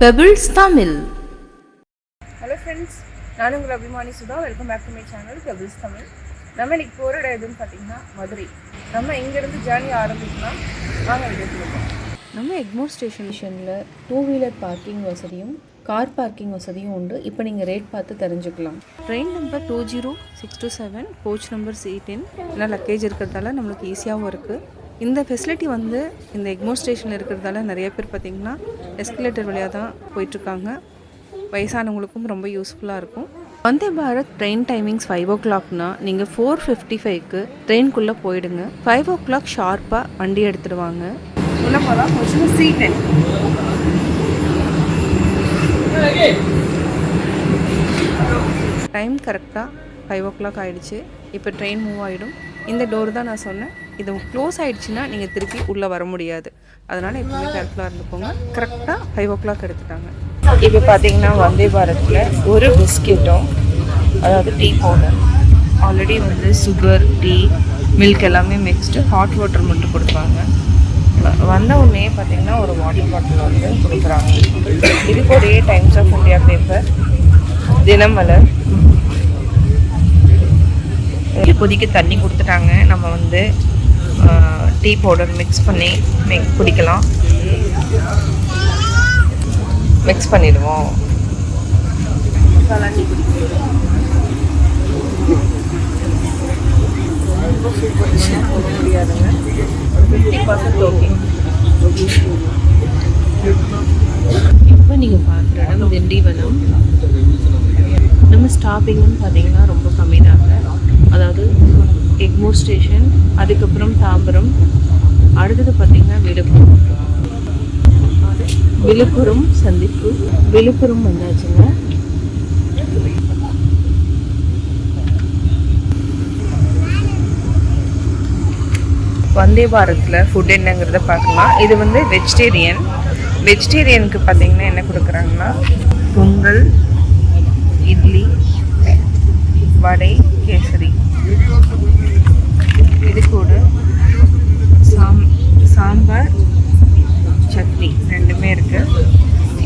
Pebbles Tamil hello friends நான் உங்கள் அபிமானி Sudha. Welcome back to my channel Kapil's Tamil நம்ம இன்னைக்கு போகிற இடம் எதுன்னு பார்த்தீங்கன்னா மதுரை. நம்ம இங்கேருந்து ஜேர்னி ஆரம்பிக்கலாம். வாங்க வீடியோ நம்ம எக்மோர் ஸ்டேஷனில் டூ வீலர் பார்க்கிங் வசதியும் கார் பார்க்கிங் வசதியும் உண்டு. இப்போ நீங்கள் ரேட் பார்த்து தெரிஞ்சுக்கலாம். Train number two zero six two seven coach number C ten எல்லாம் லக்கேஜ் இருக்கிறதால நம்மளுக்கு ஈஸியாகவும் இருக்குது இந்த ஃபெசிலிட்டி வந்து இந்த எக்மோர் ஸ்டேஷனில் இருக்கிறதால நிறைய பேர் பார்த்திங்கன்னா எஸ்கலேட்டர் வழியாக தான் போயிட்டுருக்காங்க. வயசானவங்களுக்கும் ரொம்ப யூஸ்ஃபுல்லாக இருக்கும். Vande Bharat train timings five ஓ கிளாக்னா நீங்கள் ஃபோர் ஃபிஃப்டி ஃபைவ்க்கு ட்ரெயின்குள்ளே போயிடுங்க. ஃபைவ் ஓ கிளாக் ஷார்ப்பாக வண்டி எடுத்துடுவாங்க. உள்ள போகலாம் கொஞ்சம் சி டைம் கரெக்டாக ஃபைவ் ஓ கிளாக் ஆகிடுச்சு இப்போ ட்ரெயின் மூவ் ஆகிடும் இந்த டோர் தான் நான் சொன்னேன். இது க்ளோஸ் ஆகிடுச்சுன்னா நீங்கள் திருப்பி உள்ளே வர முடியாது. அதனால் எப்பவுமே கேர்ஃபுல்லாக இருந்துக்கோங்க. கரெக்டாக ஃபைவ் ஓ கிளாக் எடுத்துட்டாங்க. இப்போ பார்த்தீங்கன்னா வந்தே பாரத்தில் ஒரு பிஸ்கெட்டும் அதாவது டீ பவுடர் ஆல்ரெடி வந்து சுகர் டீ மில்க் எல்லாமே மிக்ஸ்டு ஹாட் வாட்டர் மட்டும் கொடுப்பாங்க. வ- வந்த உடனே பார்த்தீங்கன்னா ஒரு வாட்டர் பாட்டில் வந்து கொடுக்குறாங்க. இதுக்கு ஒரே Times of India paper Dinamalar. இப்போதைக்கு தண்ணி கொடுத்துட்டாங்க. நம்ம வந்து டீ பவுடர் மிக்ஸ் பண்ணி மிக் குடிக்கலாம். மிக்ஸ் பண்ணிடுவோம். முடியாதுங்க இப்போ நீங்கள் பார்க்குற இடம் திண்டிவனம். நம்ம ஸ்டாப்பிங்னு பார்த்தீங்கன்னா ரொம்ப கம்மி தாங்க அதாவது எக்மோர் ஸ்டேஷன் அதுக்கப்புறம் தாம்பரம் அடுத்தது பார்த்தீங்கன்னா விழுப்புரம். விழுப்புரம் சந்திப்பு விழுப்புரம் வந்தாச்சுங்க. வந்தே பாரத்தில் ஃபுட் என்னங்கிறத பார்க்கலாம் இது வந்து வெஜிடேரியன் வெஜிடேரியனுக்கு பார்த்தீங்கன்னா என்ன கொடுக்குறாங்கன்னா பொங்கல் இட்லி வடை கேசரி இது கூட சாம் சாம்பார் சட்னி ரெண்டுமே இருக்குது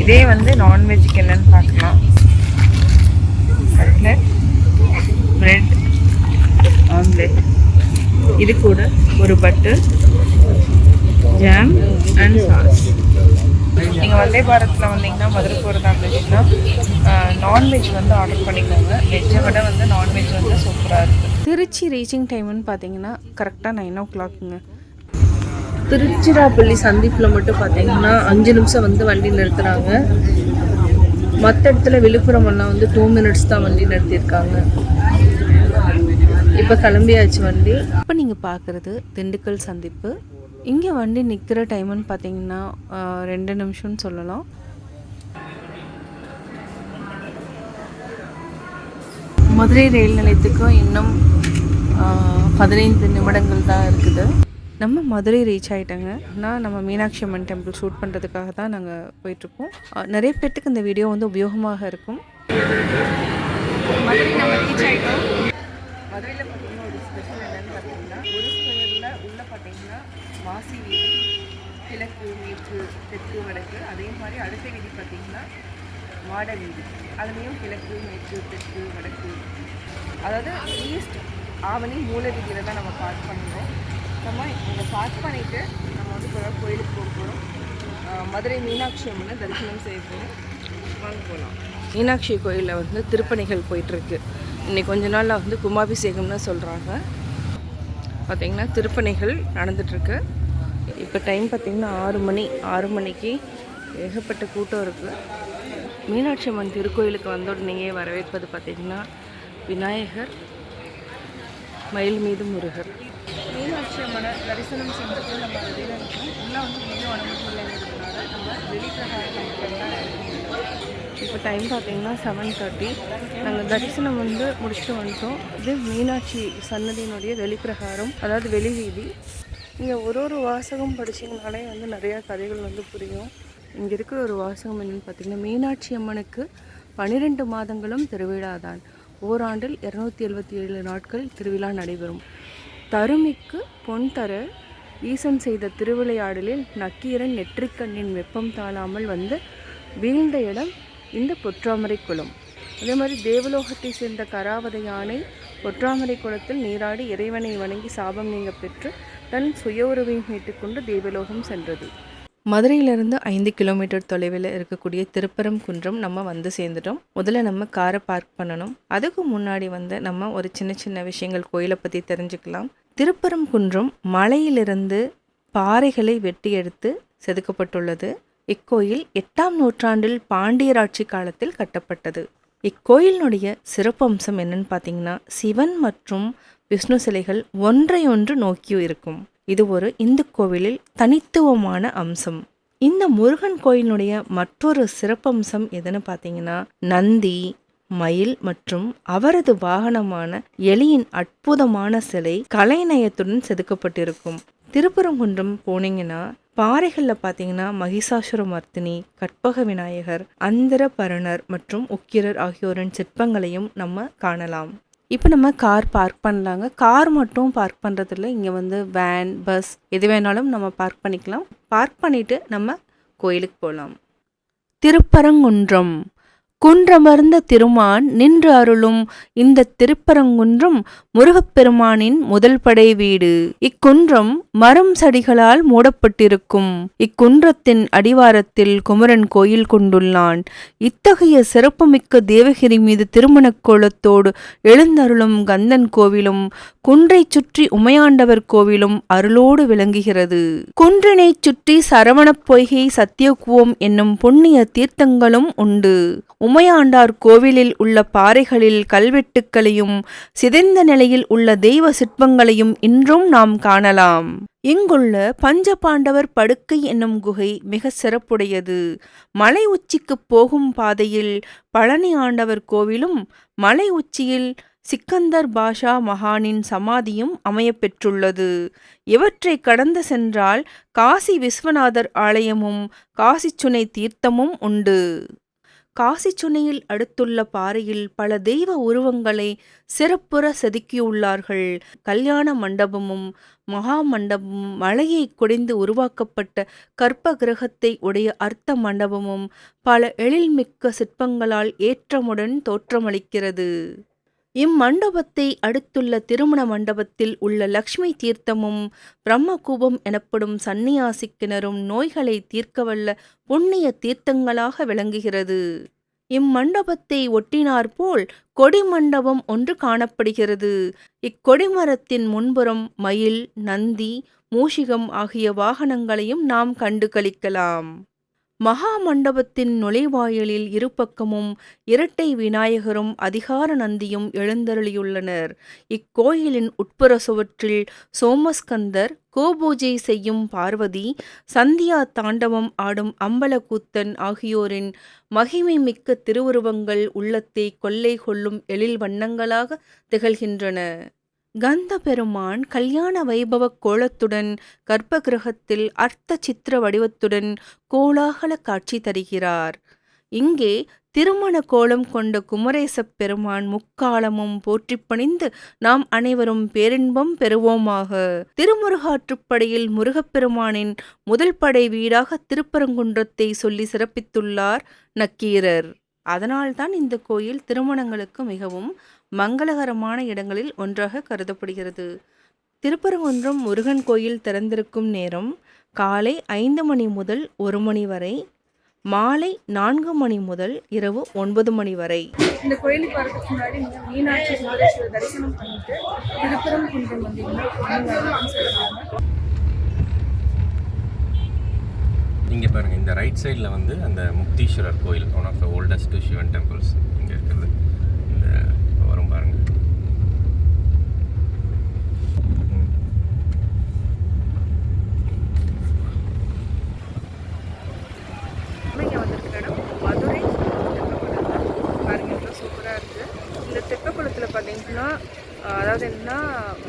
இதே வந்து நான்வெஜ்ஜுக்கு என்னன்னு பார்க்கலாம். கட்லட் ப்ரெட் ஆம்லெட் இது கூட ஒரு பட்டர் ஜாம் அண்ட் சாஸ் நீங்கள் வந்தே பாரத்தில் வந்தீங்கன்னா மதுரை போகிறதா இருந்துச்சுன்னா நான்வெஜ் வந்து ஆர்டர் பண்ணிக்கோங்க. வெஜ்ஜை விட வந்து நான்வெஜ் வந்து சூப்பராக இருக்குது திருச்சி ரீச்சிங் டைம்னு பார்த்தீங்கன்னா கரெக்டாக நைன் ஓ கிளாக்குங்க திருச்சிராப்பள்ளி சந்திப்பில் மட்டும் பார்த்தீங்கன்னா அஞ்சு நிமிஷம் வந்து வண்டி நிறுத்துகிறாங்க மற்ற இடத்துல விழுப்புரம் எல்லாம் வந்து டூ மினிட்ஸ் தான் வண்டி நிறுத்தியிருக்காங்க. இப்போ கிளம்பியாச்சு வண்டி. இப்போ நீங்கள் பார்க்குறது திண்டுக்கல் சந்திப்பு. இங்கே வண்டி நிற்கிற டைம்னு பார்த்தீங்கன்னா ரெண்டு நிமிஷம்னு சொல்லலாம். மதுரை ரயில் நிலையத்துக்கும் இன்னும் பதினைந்து நிமிடங்கள் தான் இருக்குது. நம்ம மதுரை ரீச் ஆகிட்டோங்க நான் நம்ம மீனாட்சி அம்மன் டெம்பிள் ஷூட் பண்ணுறதுக்காக தான் நாங்கள் போயிட்டுருக்கோம். நிறைய பேர்த்துக்கு இந்த வீடியோ வந்து உபயோகமாக இருக்கும். மதுரை நம்ம ரீச் ஆகிட்டோம் மதுரையில் பார்த்தீங்கன்னா ஒரு ஸ்பெஷல் என்னன்னு பார்த்தீங்கன்னா ஒரு ஸ்கொயரில் உள்ள பார்த்தீங்கன்னா வாசி வீதி கிழக்கு மேற்கு தெற்கு வடக்கு அதே மாதிரி அடுத்த வீதி பார்த்தீங்கன்னா மாட வீதி. அதுலேயும் கிழக்கு மேற்கு தெற்கு வடக்கு. அதாவது ஈஸ்ட் ஆவணி மூல வீதியில் தான் நம்ம பார்க் பண்ணுறோம் மொத்தமாக இதை பார்க் பண்ணிவிட்டு நம்ம வந்து இப்போ கோயிலுக்கு போக போகிறோம் மதுரை மீனாட்சி அம்மனை தரிசனம் செய்ய போகிறோம் வாங்க போகலாம் மீனாட்சி கோயிலில் வந்து திருப்பணிகள் போயிட்டுருக்கு. இன்னைக்கு கொஞ்ச நாளில் வந்து கும்பாபிஷேகம்னு சொல்கிறாங்க பார்த்திங்கன்னா திருப்பணிகள் நடந்துகிட்ருக்கு இப்போ டைம் பார்த்திங்கன்னா ஆறு மணி ஆறு மணிக்கு ஏகப்பட்ட கூட்டம் இருக்குது மீனாட்சி அம்மன் திருக்கோயிலுக்கு வந்த உடனேயே வரவேற்பது பார்த்திங்கன்னா விநாயகர் மயில் மீது முருகர். மீனாட்சி அம்மனை தரிசனம் செஞ்சப்போ நம்ம வெளியில் இருக்கோம். உள்ளே வந்து வீடியோ அனுமதி இல்லைங்கிறதுனால நம்ம வெளிப்பிரகாரம் இப்போ டைம் பார்த்தீங்கன்னா செவன் தேர்ட்டி நாங்கள் தரிசனம் வந்து முடிச்சுட்டு வந்துட்டோம். இது மீனாட்சி சன்னதியினுடைய வெளிப்பிரகாரம் அதாவது வெளி வீதி இங்கே ஒரு ஒரு வாசகம் படிச்சிங்கனாலே வந்து நிறையா கதைகள் வந்து புரியும். இங்கே இருக்கிற ஒரு வாசகம் என்னென்னு பார்த்தீங்கன்னா மீனாட்சி அம்மனுக்கு பன்னிரெண்டு மாதங்களும் திருவிழாதான் ஓராண்டில் இரநூத்தி எழுபத்தி ஏழு நாட்கள் திருவிழா நடைபெறும். தருமிக்கு பொன் தர ஈசன் செய்த திருவிளையாடலில் நக்கீரன் நெற்றிக்கண்ணின் வெப்பம் தாழாமல் வந்து வீழ்ந்த இடம் இந்த பொற்றாமரை குளம். அதே மாதிரி தேவலோகத்தை சேர்ந்த கராவத யானை பொற்றாமரை குளத்தில் நீராடி இறைவனை வணங்கி சாபம் நீங்க பெற்று தன் சுய உறவையும் மீட்டுக்கொண்டு தேவலோகம் சென்றது. மதுரையிலிருந்து ஐந்து கிலோமீட்டர் தொலைவில் இருக்கக்கூடிய திருப்பரங்குன்றம் நம்ம வந்து சேர்ந்துட்டோம். முதல்ல நம்ம காரை பார்க் பண்ணணும். அதுக்கு முன்னாடி வந்து நம்ம ஒரு சின்ன சின்ன விஷயங்கள் கோயிலை பற்றி தெரிஞ்சுக்கலாம். திருப்பரங்குன்றம் மலையிலிருந்து பாறைகளை வெட்டி எடுத்து செதுக்கப்பட்டுள்ளது. இக்கோயில் எட்டாம் நூற்றாண்டில் பாண்டியர் ஆட்சி காலத்தில் கட்டப்பட்டது. இக்கோயிலினுடைய சிறப்பம்சம் என்னன்னு பார்த்தீங்கன்னா சிவன் மற்றும் விஷ்ணு சிலைகள் ஒன்றையொன்று நோக்கி இருக்கும். இது ஒரு இந்து கோவிலில் தனித்துவமான அம்சம். இந்த முருகன் கோயிலினுடைய மற்றொரு சிறப்பம்சம் எதுன்னு பார்த்தீங்கன்னா நந்தி மயில் மற்றும் அவரது வாகனமான எலியின் அற்புதமான சிலை கலைநயத்துடன் செதுக்கப்பட்டிருக்கும். திருப்பரங்குன்றம் போனீங்கன்னா பாறைகளில் பார்த்தீங்கன்னா மகிஷாசுரமர்த்தினி கற்பக விநாயகர் அந்தர பரணர் மற்றும் உக்கிரர் ஆகியோரின் சிற்பங்களையும் நம்ம காணலாம். இப்போ நம்ம கார் பார்க் பண்ணலாங்க. கார் மட்டும் பார்க் பண்ணுறதில்ல இங்கே வந்து வேன் பஸ் எது வேணாலும் நம்ம பார்க் பண்ணிக்கலாம். பார்க் பண்ணிவிட்டு நம்ம கோயிலுக்கு போகலாம் திருப்பரங்குன்றம். குன்றமர்ந்த திருமான் நின்று அருளும் இந்த திருப்பரங்குன்றம் முருகப்பெருமானின் முதல் படை வீடு. இக்குன்றம் மரம் சடிகளால் மூடப்பட்டிருக்கும். இக்குன்றத்தின் அடிவாரத்தில் குமரன் கோயில் கொண்டுள்ளான். இத்தகைய சிறப்புமிக்க தேவகிரி மீது திருமணக் கோலத்தோடு எழுந்தருளும் கந்தன் கோவிலும் குன்றைச் சுற்றி உமையாண்டவர் கோவிலும் அருளோடு விளங்குகிறது. குன்றினைச் சுற்றி சரவணப் பொய்கை சத்தியகுவம் என்னும் புண்ணிய தீர்த்தங்களும் உண்டு. உமையாண்டார் கோவிலில் உள்ள பாறைகளில் கல்வெட்டுக்களையும் சிதைந்த நிலையில் உள்ள தெய்வ சிற்பங்களையும் இன்றும் நாம் காணலாம். இங்குள்ள பஞ்சபாண்டவர் படுக்கை என்னும் குகை மிக சிறப்புடையது. மலை உச்சிக்குப் போகும் பாதையில் பழனி ஆண்டவர் கோவிலும் மலை உச்சியில் சிக்கந்தர் பாஷா மகானின் சமாதியும் அமையப்பெற்றுள்ளது. இவற்றை கடந்து சென்றால் காசி விஸ்வநாதர் ஆலயமும் காசிச்சுனை தீர்த்தமும் உண்டு. காசிச்சுனையில் அடுத்துள்ள பாறையில் பல தெய்வ உருவங்களை சிறப்புற செதுக்கியுள்ளார்கள். கல்யாண மண்டபமும் மகா மண்டபமும் மலையை குடைந்து உருவாக்கப்பட்ட கற்ப கிரகத்தை உடைய அர்த்த மண்டபமும் பல எழில்மிக்க சிற்பங்களால் ஏற்றமுடன் தோற்றமளிக்கிறது. இம்மண்டபத்தை அடுத்துள்ள திருமண மண்டபத்தில் உள்ள லக்ஷ்மி தீர்த்தமும் பிரம்மகூபம் எனப்படும் சந்நியாசி கிணறும் நோய்களை தீர்க்கவல்ல புண்ணிய தீர்த்தங்களாக விளங்குகிறது. இம்மண்டபத்தை ஒட்டினாற்போல் கொடிமண்டபம் ஒன்று காணப்படுகிறது. இக்கொடிமரத்தின் முன்புறம் மயில் நந்தி மூஷிகம் ஆகிய வாகனங்களையும் நாம் கண்டு கழிக்கலாம் மகா மண்டபத்தின் நுழைவாயிலில் இருபக்கமும் இரட்டை விநாயகரும் அதிகார நந்தியும் எழுந்தருளியுள்ளனர். இக்கோயிலின் உட்புற சுவற்றில் சோமஸ்கந்தர் கோபூஜை செய்யும் பார்வதி சந்தியா தாண்டவம் ஆடும் அம்பலக்கூத்தன் ஆகியோரின் மகிமை மிக்க திருவுருவங்கள் உள்ளத்தை கொள்ளை கொள்ளும் எழில் வண்ணங்களாக திகழ்கின்றன. கந்த பெருமான் கல்யாண வைபவ கோலத்துடன் கர்ப்ப கிரகத்தில் அர்த்த சித்திர வடிவத்துடன் கோலாகல காட்சி தருகிறார். இங்கே திருமண கோலம் கொண்ட குமரேசப் பெருமான் முக்காலமும் போற்றி பணிந்து நாம் அனைவரும் பேரின்பம் பெறுவோமாக. திருமுருகாற்றுப்படையில் முருகப்பெருமானின் முதல் படை வீடாக திருப்பரங்குன்றத்தை சொல்லி சிறப்பித்துள்ளார் நக்கீரர். அதனால்தான் இந்த கோயில் திருமணங்களுக்கு மிகவும் மங்களகரமான இடங்களில் ஒன்றாக கருதப்படுகிறது. திருப்பரங்குன்றம் முருகன் கோயில் திறந்திருக்கும் நேரம் காலை ஐந்து மணி முதல் ஒரு மணி வரை மாலை நான்கு மணி முதல் இரவு ஒன்பது மணி வரை. இந்த கோயிலுக்கு வரதுக்கு முன்னாடி நீங்கள் மீனாட்சி சுந்தரேஸ்வரர் தரிசனம் பண்ணிட்டு வந்தீங்கன்னா இங்கே பாருங்கள் இந்த ரைட் சைடில் வந்து அந்த முக்தீஸ்வரர் கோயில் one of the oldest Sivan temples இங்கே இருக்கிறது இந்த வரும் பாருங்கள் இங்கே வந்திருக்கிற இடம் மதுரை தெப்பக்குளம் பாருங்க எவ்வளோ சூப்பராக இருக்குது இந்த தெப்பக்குளத்தில் பார்த்தீங்கன்னா ஆஹ், அதாவது என்னன்னா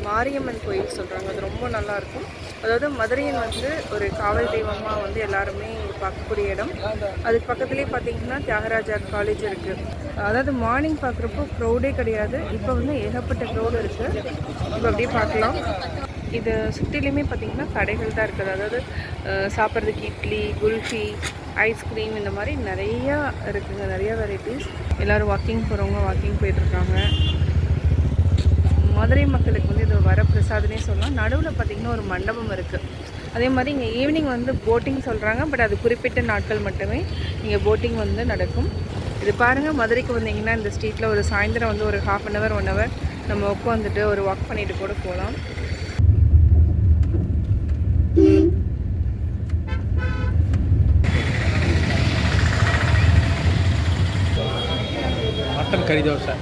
மாரியம்மன் கோயில் சொல்கிறாங்க அது ரொம்ப நல்லா இருக்கும் அதாவது மதுரையின் வந்து ஒரு காவல் தெய்வமாக வந்து எல்லாருமே பார்க்கக்கூடிய இடம். அதுக்கு பக்கத்துலேயே பார்த்தீங்கன்னா தியாகராஜர் காலேஜ் இருக்குது அதாவது மார்னிங் பார்க்குறப்போ க்ரௌடே கிடையாது. இப்போ வந்து ஏகப்பட்ட க்ரௌடு இருக்குது இப்போ அப்படியே பார்க்கலாம். இது சுற்றிலையுமே பார்த்திங்கன்னா கடைகள் தான் இருக்குது. அதாவது சாப்பிட்றதுக்கு இட்லி குல்ஃபி ஐஸ்கிரீம் இந்த மாதிரி நிறையா இருக்குதுங்க நிறையா வெரைட்டிஸ் எல்லோரும் வாக்கிங் போகிறவங்க வாக்கிங் போயிட்டுருக்காங்க மதுரை மக்களுக்கு வந்து இது வரப்பிரசாதனே சொல்லலாம் நடுவில் பார்த்திங்கன்னா ஒரு மண்டபம் இருக்குது அதே மாதிரி இங்கே ஈவினிங் வந்து போட்டிங் சொல்கிறாங்க பட் அது குறிப்பிட்ட நாட்கள் மட்டுமே இங்கே போட்டிங் வந்து நடக்கும். இது பாருங்கள் மதுரைக்கு வந்தீங்கன்னா இந்த ஸ்ட்ரீட்டில் ஒரு சாயந்தரம் வந்து ஒரு half an hour one hour நம்ம உட்காந்துட்டு ஒரு வாக் பண்ணிட்டு கூட போகலாம். மட்டன் கறி dosa.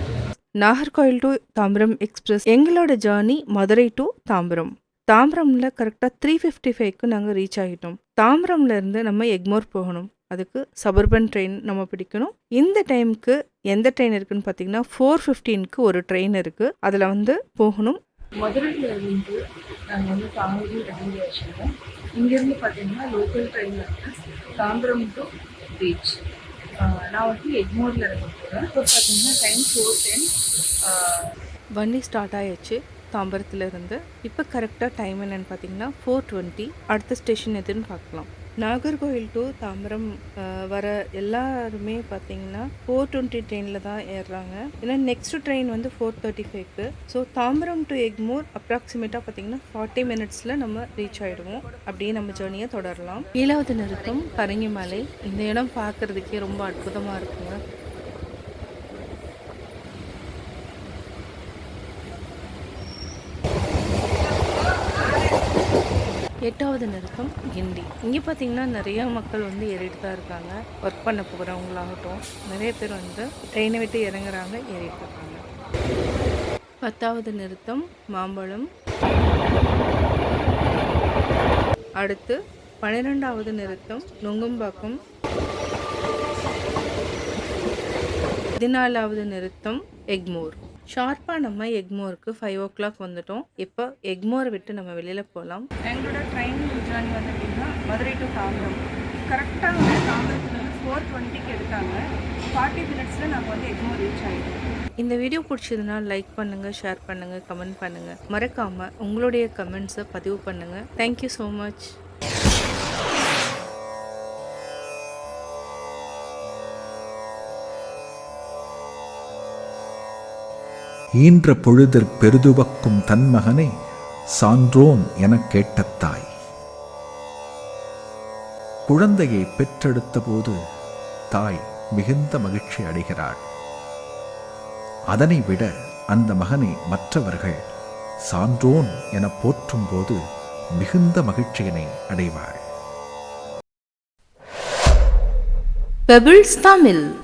Nagercoil to Tambaram express. எங்களோட ஜேர்னி மதுரை டு தாம்பரம். தாம்பரம்ல கரெக்டாக த்ரீ ஃபிஃப்டி ஃபைவ்க்கு நாங்கள் ரீச் ஆகிட்டோம் தாம்பரம்ல இருந்து நம்ம எக்மோர் போகணும். அதுக்கு சபர்பன் ட்ரெயின் நம்ம பிடிக்கணும். இந்த டைமுக்கு எந்த ட்ரெயின் இருக்குன்னு பார்த்தீங்கன்னா ஃபோர் ஃபிஃப்டீனுக்கு ஒரு ட்ரெயின் இருக்குது அதில் வந்து போகணும். மதுரையிலிருந்து நாங்கள் வந்து தாம்பரம் ரெடி வச்சுருக்கோம். இங்கேருந்து பார்த்தீங்கன்னா local train Tambaram to beach நான் வந்து எக்மோரில் இருக்க போகிறேன் இப்போ பார்த்தீங்கன்னா டைம் ஃபோர் டென் வண்டி ஸ்டார்ட் ஆயிடுச்சு தாம்பரத்துலேருந்து இப்போ கரெக்டாக டைம் என்னென்னு பார்த்தீங்கன்னா ஃபோர் டுவெண்ட்டி அடுத்த ஸ்டேஷன் எதுன்னு பார்க்கலாம். நாகர்கோவில் டு தாம்பரம் வர எல்லாருமே பார்த்தீங்கன்னா ஃபோர் டுவெண்ட்டி ட்ரெயினில் தான் ஏறுறாங்க. ஏன்னா நெக்ஸ்ட் ட்ரெயின் வந்து ஃபோர் தேர்ட்டி ஃபைவ்க்கு ஸோ தாம்பரம் டு எக்மூர் அப்ராக்சிமேட்டாக பார்த்தீங்கன்னா ஃபார்ட்டி மினிட்ஸில் நம்ம ரீச் ஆகிடுவோம் அப்படியே நம்ம ஜேர்னியை தொடரலாம். ஏழாவது நிறுத்தம் பரங்கிமலை. இந்த இடம் பார்க்குறதுக்கே ரொம்ப அற்புதமாக இருக்குங்க. எட்டாவது நிறுத்தம் கிண்டி. இங்கே பார்த்தீங்கன்னா நிறைய மக்கள் வந்து ஏறிட்டு தான் இருக்காங்க. ஒர்க் பண்ண போகிறவங்களாகட்டும் நிறைய பேர் வந்து ட்ரெயினை விட்டு இறங்குறாங்க ஏறிட்டு இருக்காங்க. பத்தாவது நிறுத்தம் மாம்பழம். அடுத்து பன்னிரெண்டாவது நிறுத்தம் நுங்கம்பாக்கம். பதினாலாவது நிறுத்தம் எக்மோர். ஷார்ப்பாக நம்ம எக்மோருக்கு ஃபைவ் ஓ கிளாக் வந்துட்டோம். இப்போ எக்மோரை விட்டு நம்ம வெளியில் போகலாம் எங்களோட ட்ரெயின் ஜேர்னி வந்து எப்படின்னா மதுரை டு தாம்பரம். கரெக்டாக வந்து தாம்பரத்தில் வந்து ஃபோர் டுவெண்ட்டிக்கு எடுத்தாங்க. ஃபார்ட்டி மினிட்ஸில் நாங்கள் வந்து எக்மோர் ரீச் ஆகிட்டோம் இந்த வீடியோ பிடிச்சதுன்னா லைக் பண்ணுங்கள் ஷேர் பண்ணுங்கள் கமெண்ட் பண்ணுங்கள் மறக்காமல் உங்களுடைய கமெண்ட்ஸை பதிவு பண்ணுங்கள் தேங்க்யூ ஸோ மச் ஈன்ற பொழுதிற் பெருதுவக்கும் தன் மகனை சான்றோன் எனக் கேட்ட தாய் குழந்தையை பெற்றெடுத்தபோது தாய் மிகுந்த மகிழ்ச்சி அடைகிறாள். அதனை விட அந்த மகனை மற்றவர்கள் சான்றோன் என போற்றும் போது மிகுந்த மகிழ்ச்சியினை அடைவாள். பெபிள்ஸ் தமிழ்